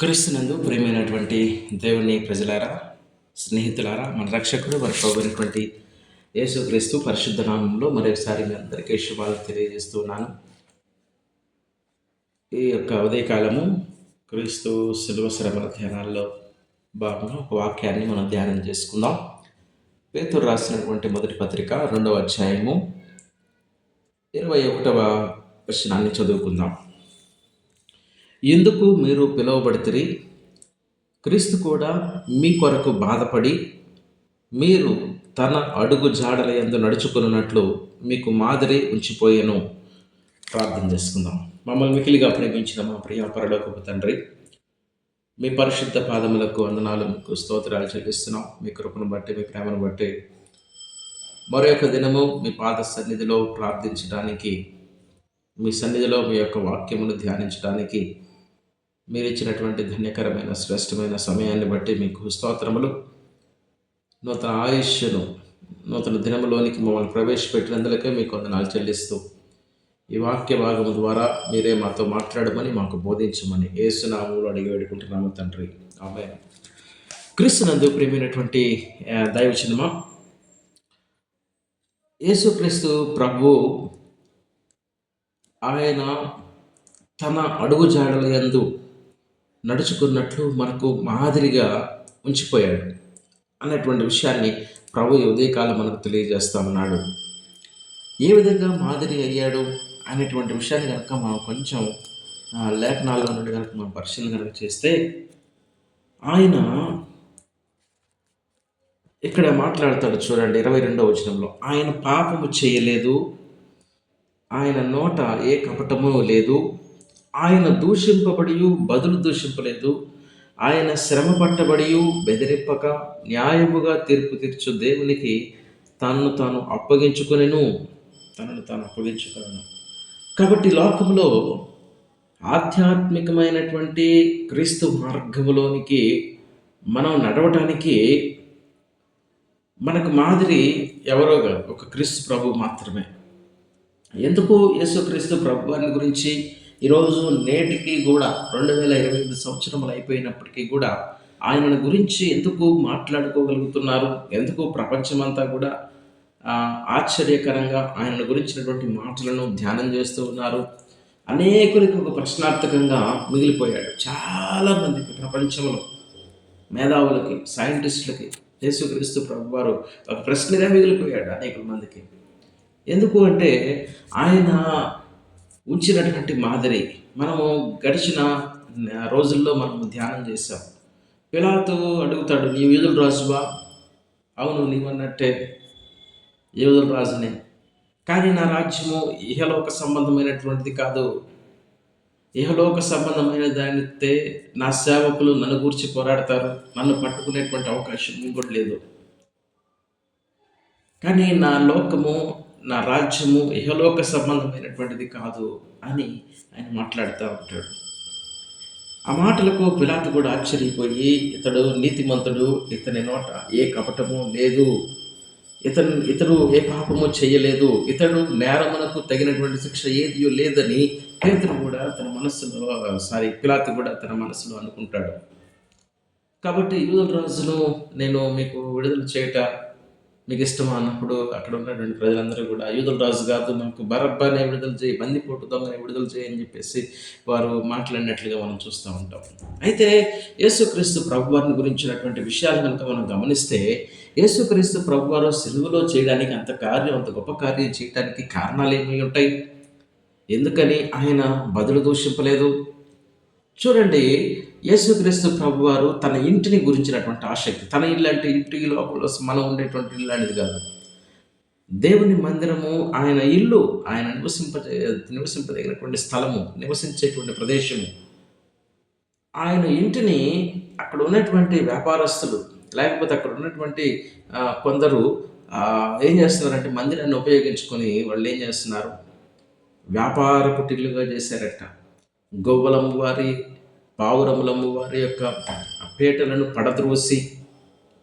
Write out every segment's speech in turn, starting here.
క్రీస్తునందు ప్రియమైనటువంటి దేవుని ప్రజలారా స్నేహితులారా మన రక్షకుడు మన ప్రభుత్వటువంటి యేసుక్రీస్తు పరిశుద్ధ నామంలో మరొకసారి మీ అందరికీ శుభాలు తెలియజేస్తున్నాను ఈ యొక్క ఉదయకాలము క్రీస్తు శిలువ శ్రమల ధ్యానాల్లో భాగంగా ఒక వాక్యాన్ని మనం ధ్యానం చేసుకుందాం. పేతురు రాసినటువంటి మొదటి పత్రిక రెండవ అధ్యాయము ఇరవై ఒకటవ వచనాన్ని చదువుకుందాం. ఎందుకు మీరు పిలువబడితిరి? క్రీస్తు కూడా మీ కొరకు బాధపడి మీరు తన అడుగు జాడల ఎందు నడుచుకున్నట్లు మీకు మాదిరి ఉంచిపోయాను. ప్రార్థన చేసుకుందాం. మమ్మల్ని మికిలిగా ప్రేమించిన మా ప్రియ పరలోకపు తండ్రి మీ పరిశుద్ధ పాదములకు వందనాలు మీకు స్తోత్రాలు చెల్లిస్తున్నాం. మీ కృపను బట్టి మీ ప్రేమను బట్టి మరొక దినము మీ పాద సన్నిధిలో ప్రార్థించడానికి మీ సన్నిధిలో మీ యొక్క వాక్యమును ధ్యానించడానికి మీరు ఇచ్చినటువంటి ధన్యకరమైన శ్రేష్టమైన సమయాన్ని బట్టి మీకు స్తోత్రములు. నూతన ఆయుష్ను నూతన దినములోనికి మమ్మల్ని ప్రవేశపెట్టినందులకే మీకు వందనాలు చెల్లిస్తూ ఈ వాక్య భాగం ద్వారా మీరే మాతో మాట్లాడమని మాకు బోధించమని ఏసునామంలో అడిగి వేడుకుంటున్నాము తండ్రి. ఆమె క్రీస్తునందు ప్రియమైనటువంటి ఆ, దైవ సినిమా యేసుక్రీస్తు ప్రభు ఆయన తన అడుగు జాడల యందు నడుచుకున్నట్లు మనకు మాదిరిగా ఉంచిపోయాడు అన్నటువంటి విషయాన్ని ప్రభు ఉదయకాలం మనకు తెలియజేస్తా ఉన్నాడు ఏ విధంగా మాదిరి అయ్యాడు అనేటువంటి విషయాన్ని కనుక మనం కొంచెం లేఖనాల్లో నుండి కనుక మనం పరిశీలన కనుక చేస్తే ఆయన ఇక్కడ మాట్లాడతాడు చూడండి ఇరవై రెండవ వచనంలో. ఆయన పాపము చేయలేదు ఆయన నోట ఏ కపటము లేదు ఆయన దూషింపబడి బదులు దూషింపలేదు. ఆయన శ్రమ పట్టబడి బెదిరింపక న్యాయముగా తీర్పు తీర్చు దేవునికి తనను తాను అప్పగించుకొనెను. తనను తాను అప్పగించుకొనెను. కాబట్టి లోకంలో ఆధ్యాత్మికమైనటువంటి క్రీస్తు మార్గములోనికి మనం నడవటానికి మనకు మాదిరి ఎవరో కాదు ఒక క్రీస్తు ప్రభు మాత్రమే. ఎందుకు యేసుక్రీస్తు ప్రభు గురించి ఈరోజు నేటికి కూడా రెండు వేల ఇరవై ఐదు సంవత్సరములు అయిపోయినప్పటికీ కూడా ఆయనను గురించి ఎందుకు మాట్లాడుకోగలుగుతున్నారు? ఎందుకు ప్రపంచమంతా కూడా ఆశ్చర్యకరంగా ఆయన గురించినటువంటి మాటలను ధ్యానం చేస్తూ ఉన్నారు? అనేకులకి ఒక ప్రశ్నార్థకంగా మిగిలిపోయాడు. చాలామందికి ప్రపంచంలో మేధావులకి సైంటిస్టులకి యేసుక్రీస్తు ప్రభు వారు ఒక ప్రశ్నగా మిగిలిపోయాడు అనేక మందికి. ఎందుకు అంటే ఆయన ఉంచినటువంటి మాదిరి మనము గడిచిన రోజుల్లో మనము ధ్యానం చేశాం. పిలాతో అడుగుతాడు నీ యూదుల రాజువా? అవును నీవన్నట్టే యూదుల రాజునే. కానీ నా రాజ్యము ఇహలోక సంబంధమైనటువంటిది కాదు. ఇహలోక సంబంధమైన దానితే నా సేవకులు నన్ను గూర్చి పోరాడతారు. నన్ను పట్టుకునేటువంటి అవకాశం ఇంకోటి లేదు. కానీ నా లోకము నా రాజ్యము ఇహలోక సంబంధమైనటువంటిది కాదు అని ఆయన మాట్లాడుతూ ఉంటాడు. ఆ మాటలకు పిలాతు కూడా ఆశ్చర్యపోయి ఇతడు నీతిమంతుడు ఇతని నోట ఏ కపటము లేదు. ఇతను ఇతడు ఏ పాపము చేయలేదు. ఇతడు నేరమునకు తగినటువంటి శిక్ష ఏది లేదని పేతుడు కూడా తన మనస్సులో సారీ పిలాతు కూడా తన మనస్సులో అనుకుంటాడు. కాబట్టి యూదుల రాజును నేను మీకు విడుదల చేయట మీకు ఇష్టమా అన్నప్పుడు అక్కడ ఉన్నటువంటి ప్రజలందరూ కూడా యూదుల రాజు కాదు మనకు బరబ్బానే విడుదల చేయి బందిపోటు దొంగని విడుదల చేయి అని చెప్పేసి వారు మాట్లాడినట్లుగా మనం చూస్తూ ఉంటాం. అయితే యేసుక్రీస్తు ప్రభువారిని గురించినటువంటి విషయాలు కనుక మనం గమనిస్తే యేసుక్రీస్తు ప్రభువారు సిలువలో చేయడానికి అంత కార్యం అంత గొప్ప కార్యం చేయడానికి కారణాలు ఏమి ఉంటాయి? ఎందుకని ఆయన బదులు దూషింపలేదు? చూడండి యేసుక్రీస్తు ప్రభువారు తన ఇంటిని గురించినటువంటి ఆసక్తి. తన ఇల్లు అంటే ఇంటి లోపల మనం ఉండేటువంటి ఇల్లు అనేది కాదు. దేవుని మందిరము ఆయన ఇల్లు ఆయన నివసింప నివసింపదగినటువంటి స్థలము నివసించేటువంటి ప్రదేశము. ఆయన ఇంటిని అక్కడ ఉన్నటువంటి వ్యాపారస్తులు లేకపోతే అక్కడ ఉన్నటువంటి కొందరు ఏం చేస్తున్నారంటే మందిరాన్ని ఉపయోగించుకొని వాళ్ళు ఏం చేస్తున్నారు? వ్యాపార పుట్టిల్లుగా చేశారట. గోవలం వారి పావురములమ్మ వారి యొక్క పీటలను పడద్రోసి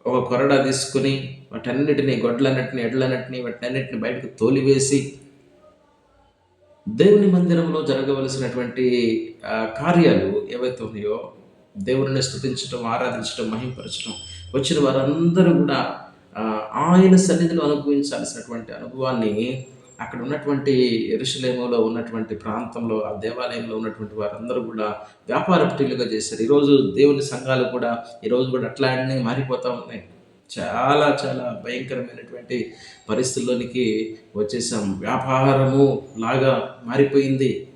ఒక కొరడా తీసుకుని వాటన్నిటిని గొడ్లన్నిటిని ఎడ్లన్నిటిని వాటన్నిటిని బయటకు తోలివేసి దేవుని మందిరంలో జరగవలసినటువంటి కార్యాలు ఏవైతే ఉన్నాయో దేవుని స్థుతించడం ఆరాధించడం మహింపరచడం వచ్చిన వారందరూ కూడా ఆయన సన్నిధిలో అనుభవించాల్సినటువంటి అనుభవాన్ని అక్కడ ఉన్నటువంటి ఎరుషలేములో ఉన్నటువంటి ప్రాంతంలో ఆ దేవాలయంలో ఉన్నటువంటి వారందరూ కూడా వ్యాపార పుట్టిలుగా చేశారు. ఈరోజు దేవుని సంఘాలు కూడా ఈరోజు కూడా అట్లానే మారిపోతూ ఉన్నాయి. చాలా చాలా భయంకరమైనటువంటి పరిస్థితుల్లోనికి వచ్చేసాం. వ్యాపారము లాగా మారిపోయింది.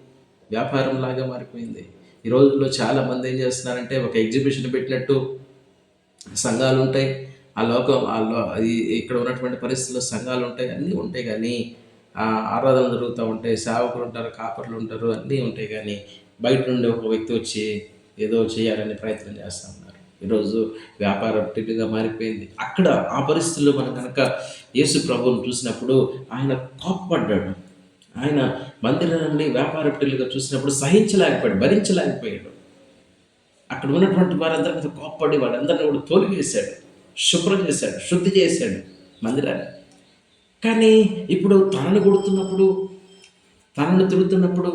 వ్యాపారం లాగా మారిపోయింది. ఈ రోజుల్లో చాలా మంది ఏం చేస్తున్నారంటే ఒక ఎగ్జిబిషన్ పెట్టినట్టు సంఘాలు ఉంటాయి ఆ లోకం ఆ లో ఇక్కడ ఉన్నటువంటి పరిస్థితుల్లో సంఘాలు ఉంటాయి అన్నీ ఉంటాయి కానీ ఆరాధన జరుగుతూ ఉంటాయి. సేవకులు ఉంటారు కాపర్లు ఉంటారు అన్నీ ఉంటాయి కానీ బయట నుండి ఒక వ్యక్తి వచ్చి ఏదో చేయాలని ప్రయత్నం చేస్తూ ఉన్నారు. ఈరోజు వ్యాపారం టిట్టుగా మారిపోయింది. అక్కడ ఆ పరిస్థితుల్లో మనం కనుక యేసు ప్రభువును చూసినప్పుడు ఆయన కోప్పడ్డాడు. ఆయన మందిరాన్ని వ్యాపార టిల్లుగా చూసినప్పుడు సహించలేకపోయాడు భరించలేకపోయాడు. అక్కడ ఉన్నటువంటి వారందరి మీద కోప్పడి వాళ్ళందరినీ కూడా తోలివేశాడు శుభ్రం చేశాడు శుద్ధి చేశాడు మందిరాన్ని. కానీ ఇప్పుడు తనను కొడుతున్నప్పుడు తనను తిడుతున్నప్పుడు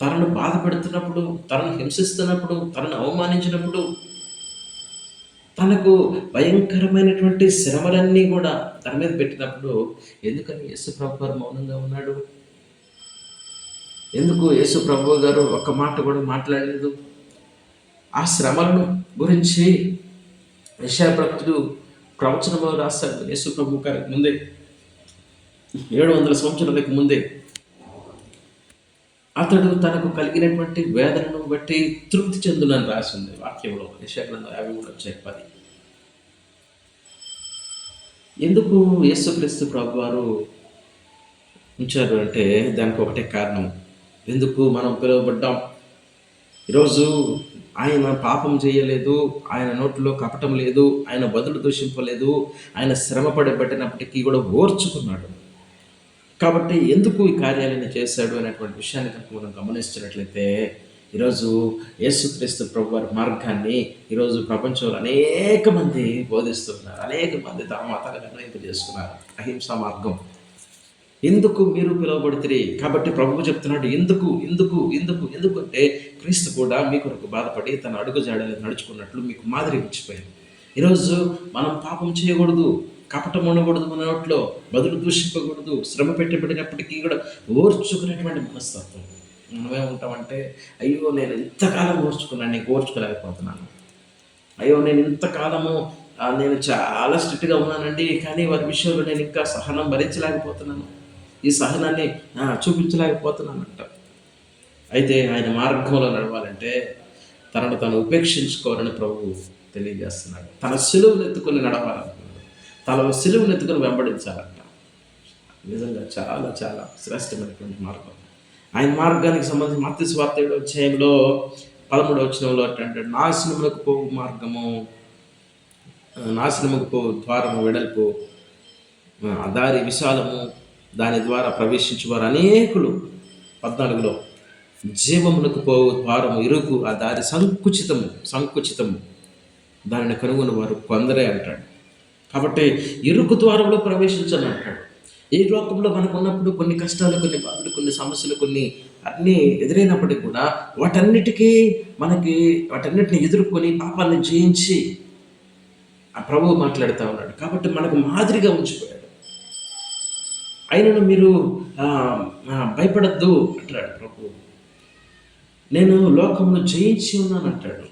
తనను బాధపెడుతున్నప్పుడు తనను హింసిస్తున్నప్పుడు తనను అవమానించినప్పుడు తనకు భయంకరమైనటువంటి శ్రమలన్నీ కూడా తన మీద పెట్టినప్పుడు ఎందుకని యేసు ప్రభు గారు మౌనంగా ఉన్నాడు? ఎందుకు యేసు ప్రభు గారు ఒక్క మాట కూడా మాట్లాడలేదు? ఆ శ్రమలను గురించి యశాభక్తుడు ప్రవచనము రాస్తాడు యేసు ప్రభు గారికి ముందే. ఏడు వందల సంవత్సరాలకు ముందే అతడు తనకు కలిగినటువంటి వేదనను బట్టి తృప్తి చెందునని రాసింది వాక్యంలో యశాగ్రంథం యాభై మూడు వచ్చే పది. ఎందుకు యేసుక్రీస్తు ప్రభు వారు ఉంచారు అంటే దానికి ఒకటే కారణం. ఎందుకు మనం పిలువబడ్డాం? ఈరోజు ఆయన పాపం చేయలేదు ఆయన నోట్లో కపటం లేదు ఆయన బదులు దూషింపలేదు ఆయన శ్రమ పడబట్టినప్పటికీ కూడా ఓర్చుకున్నాడు. కాబట్టి ఎందుకు ఈ కార్యాలను చేశాడు అనేటువంటి విషయాన్ని కనుక మనం గమనించినట్లయితే ఈరోజు యేసుక్రీస్తు ప్రభు వారి మార్గాన్ని ఈరోజు ప్రపంచంలో అనేక మంది బోధిస్తున్నారు. అనేక మంది తమ మతాలను నిర్ణయింపజేసుకున్నారు అహింసా మార్గం. ఎందుకు మీరు పిలువబడితే కాబట్టి ప్రభువు చెప్తున్నాడు ఎందుకు ఎందుకు ఎందుకు ఎందుకంటే క్రీస్తు కూడా మీ కొరకు బాధపడి తన అడుగు జాడలు నడుచుకున్నట్లు మీకు మాదిరి ఇచ్చిపోయింది ఈరోజు మనం పాపం చేయకూడదు. కపటం ఉండకూడదు మన నోట్లో బదులు దూషింపకూడదు శ్రమ పెట్టబడినప్పటికీ కూడా ఓర్చుకునేటువంటి మనస్తత్వం. మనమే ఉంటామంటే అయ్యో నేను ఇంతకాలం ఓర్చుకున్నాను నీకు ఓర్చుకోలేకపోతున్నాను. అయ్యో నేను ఇంతకాలము నేను చాలా స్ట్రిక్ట్గా ఉన్నానండి కానీ వారి విషయంలో నేను ఇంకా సహనం భరించలేకపోతున్నాను. ఈ సహనాన్ని చూపించలేకపోతున్నాను అంట అయితే ఆయన మార్గంలో నడవాలంటే తనను తను ఉపేక్షించుకోవాలని ప్రభువు తెలియజేస్తున్నాడు. తన సిలువను ఎత్తుకొని నడవాలని తల సిలువను ఎత్తుకుని వెంబడించాలంట నిజంగా చాలా చాలా శ్రేష్టమైనటువంటి మార్గం. ఆయన మార్గానికి సంబంధించి మత్స్య స్వార్థ ఏడో అధ్యాయంలో పదమూడవ వచనంలో అంటే నాశనములకు పోవు మార్గము నాశనముకు పోవు ద్వారము వెడల్పు ఆ దారి విశాలము దాని ద్వారా ప్రవేశించేవారు అనేకులు పద్నాలుగులో జీవమునకు పోవు ద్వారము ఇరుకు ఆ దారి సంకుచితము సంకుచితము. దానిని కనుగొని వారు కొందరే అంటాడు. కాబట్టి ఇరుకు ద్వారంలో ప్రవేశించని అంటాడు. ఈ లోకంలో మనకు ఉన్నప్పుడు కొన్ని కష్టాలు కొన్ని బాధలు కొన్ని సమస్యలు కొన్ని అన్నీ ఎదురైనప్పటికీ కూడా వాటన్నిటికీ మనకి వాటన్నిటిని ఎదుర్కొని పాపాన్ని జయించి ఆ ప్రభువు మాట్లాడుతూ ఉన్నాడు. కాబట్టి మనకు మాదిరిగా ఉంచిపోయాడు. ఆయనను మీరు భయపడద్దు అంటాడు ప్రభు నేను లోకమును జయించి ఉన్నాను అంటాడు.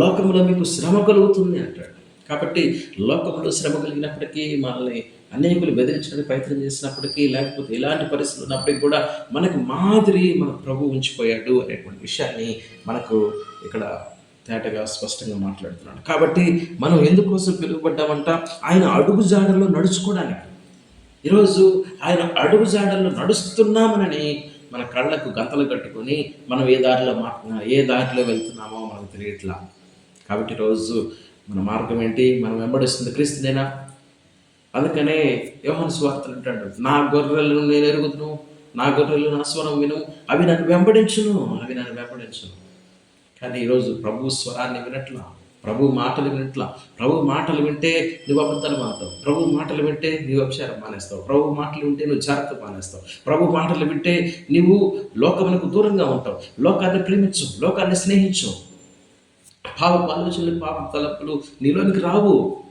లోకంలో మీకు శ్రమ కలుగుతుంది అంటాడు. కాబట్టి లోకంలో శ్రమ కలిగినప్పటికీ మనల్ని అనేకులు బెదిరించడానికి ప్రయత్నం చేసినప్పటికీ లేకపోతే ఇలాంటి పరిస్థితులు ఉన్నప్పటికీ కూడా మనకు మాదిరి మన ప్రభు ఉంచిపోయాడు అనేటువంటి విషయాన్ని మనకు ఇక్కడ తేటగా స్పష్టంగా మాట్లాడుతున్నాడు. కాబట్టి మనం ఎందుకోసం పిలువబడ్డామంట? ఆయన అడుగు జాడల్లో నడుచుకోవడానికి. ఈరోజు ఆయన అడుగు జాడల్లో నడుస్తున్నామనని మన కళ్ళకు గంతలు కట్టుకొని మనం ఏ దారిలో మా ఏ దారిలో వెళ్తున్నామో మనకు తెలియట్లా. కాబట్టి రోజు మన మార్గం ఏంటి? మనం వెంబడిస్తుంది క్రీస్తునేనా అందుకనే యోహన్ స్వార్థలు అంటాడు నా గొర్రెలను నేను ఎరుగుదును నా గొర్రెలు నా స్వరం విను అవి నన్ను వెంబడించును అవి నన్ను వెంబడించును. కానీ ఈరోజు ప్రభు స్వరాన్ని వినట్లా ప్రభు మాటలు వినట్లా ప్రభు మాటలు వింటే నువ్వు అబద్ధాలు మానతావు ప్రభు మాటలు వింటే నువ్వు అభిషారం మానేస్తావు ప్రభు మాటలు వింటే నువ్వు జాగ్రత్త మానేస్తావు ప్రభు మాటలు వింటే నువ్వు లోకమునకు దూరంగా ఉంటావు లోకాన్ని ప్రేమించు లోకాన్ని స్నేహించు. పాప ఆలోచనలు పాప తలపులు నీలోనికి రావు.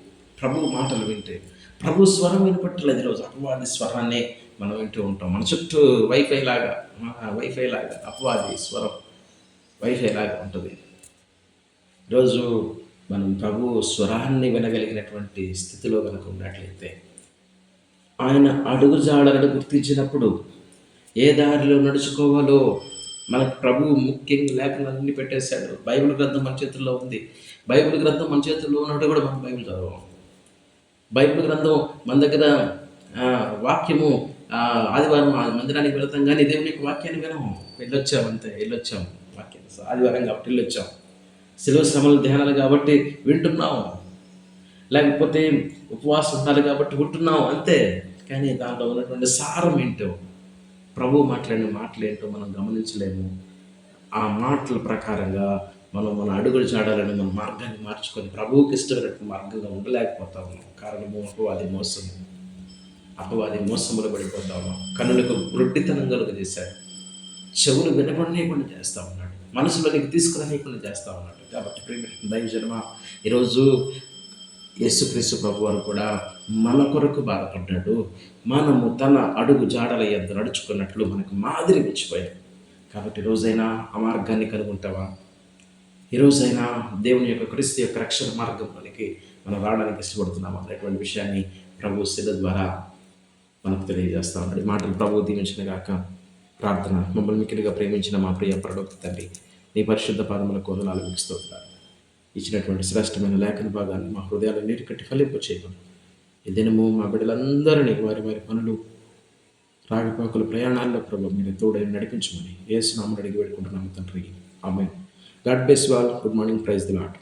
ప్రభు మాటలు వింటే. ప్రభు స్వరం వినపట్టలేదు ఈరోజు. అపవాది స్వరాన్ని మనం వింటూ ఉంటాం. మన చుట్టూ వైఫై లాగా మన వైఫై లాగా అపవాది స్వరం వైఫై లాగా ఉంటుంది. ఈరోజు మనం ప్రభు స్వరాన్ని వినగలిగినటువంటి స్థితిలో కనుక ఉన్నట్లయితే ఆయన అడుగుజాడలను గుర్తించినప్పుడు ఏ దారిలో నడుచుకోవాలో మనకు ప్రభువు ముఖ్యంగా లేఖలు అన్ని పెట్టేశాడు. బైబిల్ గ్రంథం మన చేతుల్లో ఉంది. బైబిల్ గ్రంథం మన చేతుల్లో ఉన్నట్టు కూడా మనం బైబిల్ చదవం బైబిల్ గ్రంథం మన దగ్గర వాక్యము ఆదివారం మందిరానికి వెళతాం కానీ దేవుని యొక్క వాక్యాన్ని వినము. వెళ్ళొచ్చాం అంతే వెళ్ళొచ్చాం వాక్యం ఆదివారం కాబట్టి వెళ్ళొచ్చాం శిలువ శ్రమలు ధ్యానాలు కాబట్టి వింటున్నాం లేకపోతే ఉపవాసం ఉండాలి కాబట్టి ఉంటున్నాం అంతే. కానీ దాంట్లో ఉన్నటువంటి సారం ఏంటో? ప్రభు మాట్లాడిన మాటలు ఏంటో మనం గమనించలేము. ఆ మాటల ప్రకారంగా మనం మన అడుగులు చాడాలని మన మార్గాన్ని మార్చుకొని ప్రభువుకి ఇష్టమైనటువంటి మార్గంగా ఉండలేకపోతా ఉన్నాం కారణము అపవాది మోసము. అపవాది మోసములు పడిపోతా ఉన్నాం కన్నులకు గుడ్డితనం కలుగ చేశాడు చెవులు వినపడనీయకుండా చేస్తూ ఉన్నాడు. మనసులోనికి తీసుకురానీయకుండా చేస్తూ ఉన్నాడు. కాబట్టి ప్రేమ దైవజనమ ఈరోజు యేసుక్రీస్తు ప్రభు వారు కూడా మన కొరకు బాధపడ్డాడు. మనము తన అడుగు జాడల ఎంత నడుచుకున్నట్లు మనకు మాదిరి మెచ్చిపోయాడు. కాబట్టి రోజైనా ఆ మార్గాన్ని కనుగొంటావా ఈ రోజైనా దేవుని యొక్క క్రీస్తు యొక్క రక్షణ మార్గంలోనికి మనం రావడానికి ఇష్టపడుతున్నాం అనేటువంటి విషయాన్ని ప్రభు శిల ద్వారా మనకు తెలియజేస్తా ఉన్నాడు. ఈ మాటలు ప్రభు దీవించిన గాక ప్రార్థన. మమ్మల్ని మిక్కిలిగా ప్రేమించిన మా ప్రియ పరలోక తండ్రి నీ పరిశుద్ధ పాదముల కోదనాలు మీకు స్తోత్రాలు ఇచ్చినటువంటి శ్రేష్టమైన లేఖన భాగాన్ని మా హృదయాలు నీరు కట్టి ఫలింపు చేయమని. ఈ దినము మా బిడ్డలందరినీ వారి వారి పనులు రాగిపాకుల ప్రయాణాల్లో ప్రభు మీరు తోడని నడిపించమని ఏసునామని అడిగి పెట్టుకుంటున్నాము తండ్రి. ఆమె God bless wall good morning. Praise the Lord